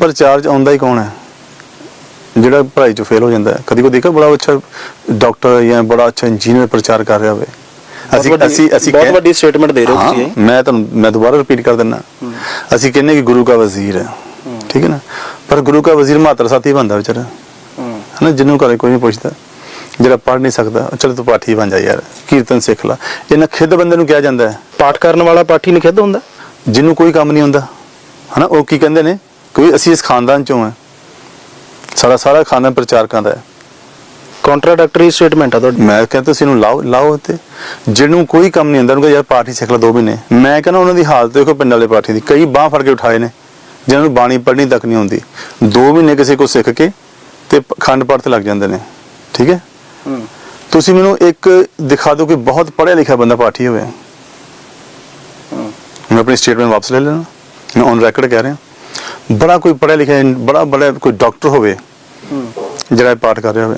ਪ੍ਰਚਾਰ ਚ ਆਉਂਦਾ ਹੀ ਕੌਣ ਹੈ? ਜਿਹੜਾ ਪੜ੍ਹਾਈ ਚ ਫੇਲ ਹੋ ਜਾਂਦਾ ਹੈ। ਕਦੀ ਕੋ ਦੇਖਿਆ ਬੜਾ ਅੱਛਾ ਡਾਕਟਰ ਜਾਂ ਬੜਾ ਅੱਛਾ ਇੰਜੀਨੀਅਰ ਪ੍ਰਚਾਰ ਕਰ ਰਿਹਾ ਹੋਵੇ। ਅਸੀਂ ਅਸੀਂ ਅਸੀਂ ਬਹੁਤ ਵੱਡੀ ਸਟੇਟਮੈਂਟ ਦੇ ਰਹੇ ਹੋ ਹਾਂ, ਤੁਸੀਂ। ਮੈਂ ਤੁਹਾਨੂੰ ਮੈਂ ਦੁਬਾਰਾ ਰਿਪੀਟ ਕਰ ਦਿੰਦਾ। ਅਸੀਂ ਕਹਿੰਨੇ ਕਿ ਗੁਰੂ ਕਾ ਵਜ਼ੀਰ ਹੈ। ਠੀਕ ਹੈ ਨਾ? ਪਰ ਗੁਰੂ ਕਾ ਵਜ਼ੀਰ ਮਾਤਰ ਸਾਥੀ ਬੰਦਾ ਵਿਚਾਰਾ। ਹਨਾ ਜਿਹਨੂੰ ਘਰੇ ਕੋਈ ਨਹੀਂ ਪੁੱਛਦਾ। ਜਿਹੜਾ ਪੜ੍ਹ ਨਹੀਂ ਸਕਦਾ ਚਲ ਤੂੰ ਪਾਠੀ ਬਣ ਜਾ ਯਾਰ। ਕੀਰਤਨ ਸਿੱਖ ਲੈ। ਇਹਨਾਂ ਖਿੱਦ ਬੰਦੇ ਨੂੰ ਕਿਹਾ ਜਾਂਦਾ ਹੈ। ਪਾਠ ਕਰਨ ਵਾਲਾ ਪਾਠੀ ਨਿਖਿੱਧ ਹੁੰਦਾ? ਜਿਹਨੂੰ ਕੋਈ ਕੰਮ ਨਹੀਂ ਹੁੰਦਾ। ਹਨਾ ਉਹ ਕੀ ਕਹਿੰਦੇ ਨੇ? ਕੋਈ ਅਸੀਂ ਇਸ ਖਾਨਦਾਨ ਚੋਂ ਆ ਸਾਡਾ ਸਾਰਾ ਖਾਨਦਾਨ ਪ੍ਰਚਾਰਕਾਂ ਦਾ ਹੈ। ਕੰਟਰਾਡਿਕਟਰੀ ਸਟੇਟਮੈਂਟ ਆ ਤੁਹਾਡੀ। ਮੈਂ ਕਹਿੰਦਾ ਤੁਸੀਂ ਇਹਨੂੰ ਲਾਓ ਲਾਓ ਤੇ ਜਿਹਨੂੰ ਕੋਈ ਕੰਮ ਨਹੀਂ ਹੁੰਦਾ ਉਹਨੂੰ ਯਾਰ ਪਾਠੀ ਸਿੱਖ ਲੈ ਦੋ ਮਹੀਨੇ। ਮੈਂ ਕਹਿੰਦਾ ਉਹਨਾਂ ਦੀ ਹਾਲਤ ਦੇਖੋ ਪਿੰਡ ਵਾਲੇ ਪਾਠੀ ਦੀ। ਕਈ ਬਾਹ ਫੜ ਕੇ ਉਠਾਏ ਨੇ ਜਿਹਨਾਂ ਨੂੰ ਬਾਣੀ ਪੜ੍ਹਨੀ ਤੱਕ ਨਹੀਂ ਆਉਂਦੀ। ਦੋ ਮਹੀਨੇ ਕਿਸੇ ਕੋ ਸਿੱਖ ਕੇ ਤੇ ਖੰਡ ਪਾਠ ਤੇ ਲੱਗ ਜਾਂਦੇ ਨੇ। ਠੀਕ ਹੈ? ਤੁਸੀਂ ਮੈਨੂੰ ਇੱਕ ਦਿਖਾ ਦਿਓ ਕਿ ਬਹੁਤ ਪੜ੍ਹਿਆ ਲਿਖਿਆ ਬੰਦਾ ਪਾਠੀ ਹੋਵੇ। ਮੈਂ ਆਪਣੀ ਸਟੇਟਮੈਂਟ ਵਾਪਸ ਲੈ ਲੈਣਾ। ਮੈਂ ਔਨ ਰੈਕੋਰਡ ਕਹਿ ਰਿਹਾ। ਬੜਾ ਕੋਈ ਪੜ੍ਹਿਆ ਲਿਖਿਆ ਬੜਾ ਬੜਾ ਕੋਈ ਡਾਕਟਰ ਹੋਵੇ ਜਿਹੜਾ ਪਾਠ ਕਰ ਰਿਹਾ ਹੋਵੇ।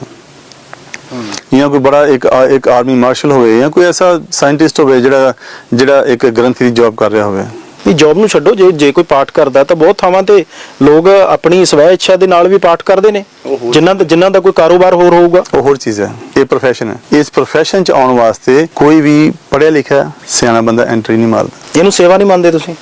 ਜਾਂ ਕੋਈ ਬੜਾ ਇੱਕ ਇੱਕ ਆਰਮੀ ਮਾਰਸ਼ਲ ਹੋਵੇ ਜਾਂ ਕੋਈ ਐਸਾ ਸਾਇੰਟਿਸਟ ਹੋਵੇ ਜਿਹੜਾ ਜਿਹੜਾ ਇੱਕ ਗ੍ਰੰਥੀ ਦੀ ਜੌਬ ਕਰ ਰਿਹਾ ਹੋਵੇ। ਇਹ ਜੌਬ ਨੂੰ ਛੱਡੋ ਜੇ ਜੇ ਕੋਈ ਪਾਠ ਕਰਦਾ ਤਾਂ ਬਹੁਤ ਥਾਵਾਂ ਤੇ ਲੋਕ ਆਪਣੀ ਸਵੈ ਇੱਛਾ ਦੇ ਨਾਲ ਵੀ ਪਾਠ ਕਰਦੇ ਨੇ। ਜਿਨ੍ਹਾਂ ਦਾ ਜਿਨ੍ਹਾਂ ਦਾ ਕੋਈ ਕਾਰੋਬਾਰ ਹੋਰ ਹੋਊਗਾ। ਉਹ ਹੋਰ ਚੀਜ਼ ਹੈ। ਇਹ profession ਹੈ। ਇਸ profession ਚ ਆਉਣ ਵਾਸਤੇ ਕੋਈ ਵੀ ਪੜ੍ਹਿਆ ਲਿਖਿਆ ਸਿਆਣਾ ਬੰਦਾ ਐਂਟਰੀ ਨਹੀਂ ਮਾਰਦਾ। ਇਹਨੂੰ ਸੇਵਾ ਨਹੀਂ ਮੰਨਦੇ ਤੁਸੀਂ?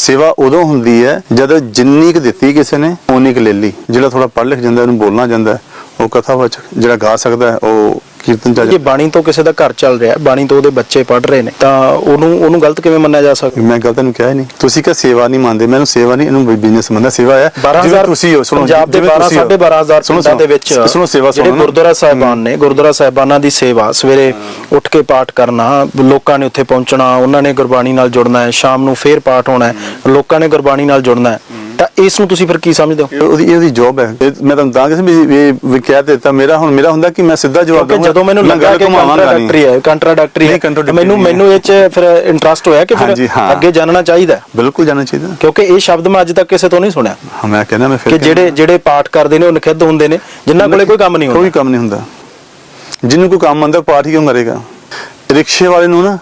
ਸੇਵਾ ਉਦੋਂ ਹੁੰਦੀ ਹੈ ਜਦੋਂ ਜਿੰਨੀ ਕੁ ਦਿੱਤੀ ਕਿਸੇ ਨੇ ਉਨੀ ਕੁ ਲੈ ਲਈ। ਜਿਹੜਾ ਥੋੜਾ ਪੜ੍ਹ ਲਿਖ ਜਾਂਦਾ, ਉਹਨੂੰ ਬੋਲਣਾ ਜਾਂਦਾ, ਉਹ ਕਥਾਵਾਚਕ ਜਿਹੜਾ ਗਾ ਸਕਦਾ ਉਹ ਕੀਰਤਨ ਚ ਆ ਜੇ ਬਾਣੀ ਤੋਂ ਕਿਸੇ ਦਾ ਘਰ ਚੱਲ ਰਿਹਾ ਬਾਣੀ ਤੋਂ ਉਹਦੇ ਬੱਚੇ ਪੜ ਰਹੇ ਨੇ ਤਾਂ ਉਹਨੂੰ ਉਹਨੂੰ ਗਲਤ ਕਿਵੇਂ ਮੰਨਿਆ ਜਾ ਸਕਦਾ? ਮੈਂ ਗਲਤ ਨੂੰ ਕਿਹਾ ਹੀ ਨਹੀਂ। ਤੁਸੀਂ ਕਹ ਸੇਵਾ ਨਹੀਂ ਮੰਨਦੇ ਮੈਨੂੰ ਸੇਵਾ ਨਹੀਂ ਇਹਨੂੰ ਬਿਜ਼ਨਸ ਮੰਨਦਾ ਸੇਵਾ ਹੈ। 12000 ਤੁਸੀਂ ਹੋ ਸੁਣੋ ਪੰਜਾਬ ਦੇ ਜਿਵੇਂ 12 ਤੁਸੀਂ ਹੋ। 12500 ਸੁਣੋ, ਦੇ ਵਿੱਚ ਸੁਣੋ, ਸੇਵਾ ਜਿਹੜੇ ਸੁਣੋ। ਨਾ। ਗੁਰਦੁਆਰਾ ਸਾਹਿਬਾਨ ਨੇ ਗੁਰਦੁਆਰਾ ਸਾਹਿਬਾਨਾਂ ਦੀ ਸੇਵਾ ਸਵੇਰੇ ਉੱਠ ਕੇ ਪਾਠ ਕਰਨਾ ਲੋਕਾਂ ਨੇ ਉੱਥੇ ਪਹੁੰਚਣਾ ਉਹਨਾਂ ਨੇ ਗੁਰਬਾਣੀ ਨਾਲ ਜੁੜਨਾ ਹੈ ਸ਼ਾਮ ਨੂੰ ਫੇਰ ਪਾਠ ਹੋਣਾ ਹੈ ਲੋਕਾਂ ਨੇ ਗੁਰਬਾਣੀ ਨਾਲ ਜੁੜਨਾ ਹੈ। ਤਾਂ ਇਸ ਨੂੰ ਤੁਸੀਂ ਫਿਰ ਕੀ ਸਮਝਦੇ ਹੋ? ਇਹ ਉਹਦੀ ਇਹ ਉਹਦੀ ਜੌਬ ਹੈ। ਇਹ ਮੈਂ ਤੁਹਾਨੂੰ ਤਾਂ ਕਿਸੇ ਵੀ ਵੀ ਕਹਿ ਦਿੱਤਾ। ਮੇਰਾ ਹੁਣ ਮੇਰਾ ਹੁੰਦਾ ਕਿ ਮੈਂ ਸਿੱਧਾ ਜਵਾਬ ਦਊਂਗਾ, ਜਦੋਂ ਮੈਨੂੰ ਲੱਗਾ ਕਿ। ਕੰਟਰਾਡਿਕਟਰੀ ਹੈ ਕੰਟਰਾਡਿਕਟਰੀ ਹੈ ਮੈਨੂੰ। ਮੈਨੂੰ ਇਹ ਚ ਫਿਰ ਇੰਟਰਸਟ ਹੋਇਆ ਕਿ ਫਿਰ। ਅੱਗੇ ਜਾਣਨਾ ਚਾਹੀਦਾ। ਬਿਲਕੁਲ ਜਾਣਾ ਚਾਹੀਦਾ। ਕਿਉਂਕਿ ਇਹ ਸ਼ਬਦ ਮੈਂ ਅੱਜ ਤੱਕ ਕਿਸੇ ਤੋਂ ਨਹੀਂ ਸੁਣਿਆ। ਮੈਂ ਕਹਿੰਦਾ ਮੈਂ ਫਿਰ ਕਿ ਜਿਹੜੇ ਜਿਹੜੇ ਪਾਠ ਕਰਦੇ ਨੇ ਉਹ ਨਖਿੱਧ ਹੁੰਦੇ ਨੇ ਜਿਨ੍ਹਾਂ ਕੋਲੇ ਕੋਈ ਕੰਮ ਨਹੀਂ ਹੁੰਦਾ। ਕੋਈ ਕੰਮ ਨਹੀਂ ਹੁੰਦਾ। ਜਿਹਨੂੰ ਕੋਈ ਕੰਮ ਆਉਂਦਾ ਪਾਠ ਹੀ ਕਿਉਂ ਕਰੇਗਾ? ਰਿਕਸ਼ੇ ਵਾਲੇ ਨੂੰ ਨਾ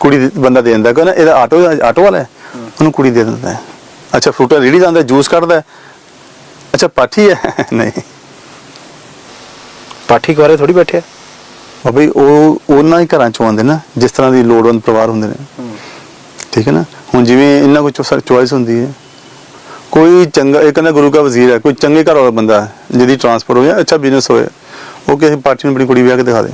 ਕੁੜੀ ਬੰਦਾ ਦੇ ਦਿੰਦਾ ਕਹਿੰਦਾ ਇਹਦਾ ਆਟੋ ਆਟੋ ਵਾਲਾ ਹੈ। ਉਹਨੂੰ ਕੁੜੀ ਦੇ ਦਿੰਦਾ ਹੈ। ਅੱਛਾ ਫਰੂਟਾ ਰੇੜੀ ਜਾਂਦਾ ਜੂਸ ਕੱਢਦਾ। ਅੱਛਾ ਪਾਠੀ ਹੈ? ਨਹੀਂ। ਪਾਠੀ ਬਾਰੇ ਥੋੜੀ ਬੈਠਿਆ ਉਹ ਬਈ ਉਹ ਉਹਨਾਂ ਹੀ ਘਰਾਂ ਚੋਂ ਆਉਂਦੇ ਨਾ ਜਿਸ ਤਰ੍ਹਾਂ ਦੀ ਲੋੜਵੰਦ ਪਰਿਵਾਰ ਹੁੰਦੇ ਨੇ। ਠੀਕ ਹੈ ਨਾ? ਹੁਣ ਜਿਵੇਂ ਇਹਨਾਂ ਕੋਲ ਚੋਇਸ ਹੁੰਦੀ ਹੈ ਕੋਈ ਚੰਗਾ ਇਹ ਕਹਿੰਦਾ ਗੁਰੂ ਕਾ ਵਜ਼ੀਰ ਹੈ ਕੋਈ ਚੰਗੇ ਘਰ ਵਾਲਾ ਬੰਦਾ ਜਿਹਦੀ ਟਰਾਂਸਫਰ ਹੋਇਆ ਅੱਛਾ ਬਿਜ਼ਨਸ ਹੋਇਆ ਉਹ ਕਿਸੇ ਪਾਰਟੀ ਨੂੰ ਆਪਣੀ ਕੁੜੀ ਵਿਆਹ ਕੇ ਦਿਖਾ ਦੇ।